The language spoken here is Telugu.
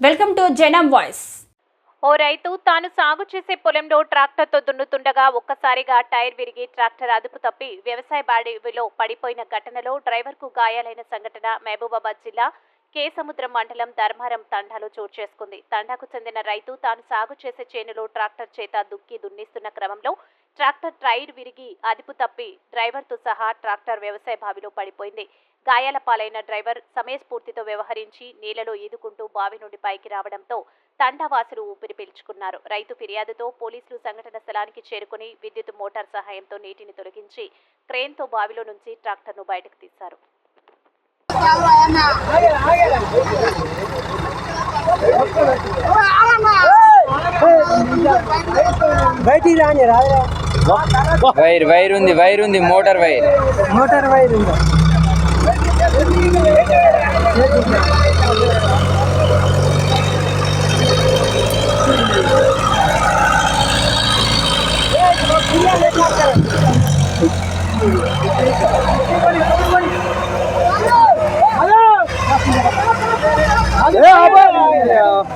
Welcome to Janam voice. ఓ రైతు తాను సాగు చేసే పొలంలో ట్రాక్టర్తో దున్నుతుండగా ఒక్కసారిగా టైర్ విరిగి ట్రాక్టర్ అదుపు తప్పి వ్యవసాయ బాడీలో పడిపోయిన ఘటనలో డ్రైవర్కు గాయాలైన సంఘటన మహబూబాబాద్ జిల్లా కే సముద్రం మండలం ధర్మారం తండాలో చోటు చేసుకుంది. తండాకు చెందిన రైతు తాను సాగు చేసే చేనులో ట్రాక్టర్ చేత దుక్కి దున్నిస్తున్న క్రమంలో ట్రాక్టర్ టైర్ విరిగి అదుపు తప్పి డ్రైవర్తో సహా ట్రాక్టర్ వ్యవసాయ బావిలో పడిపోయింది. గాయాల పాలైన డ్రైవర్ సమయస్ఫూర్తితో వ్యవహరించి నీళ్ళలో ఈదుకుంటూ బావి నుండి పైకి రావడంతో తండావాసులు ఊపిరి పీల్చుకున్నారు. రైతు ఫిర్యాదుతో పోలీసులు సంఘటన స్థలానికి చేరుకుని విద్యుత్ మోటార్ సహాయంతో నీటిని తొలగించి క్రేన్తో బావిలో నుంచి ట్రాక్టర్ను బయటకు తీశారు. బయటికి రాని రాదురా వైర్ వైర్ ఉంది వైర్ ఉంది మోటార్ వైర్. మోటార్ వైర్ ఉందా. హలో 谁要菠萝蜜的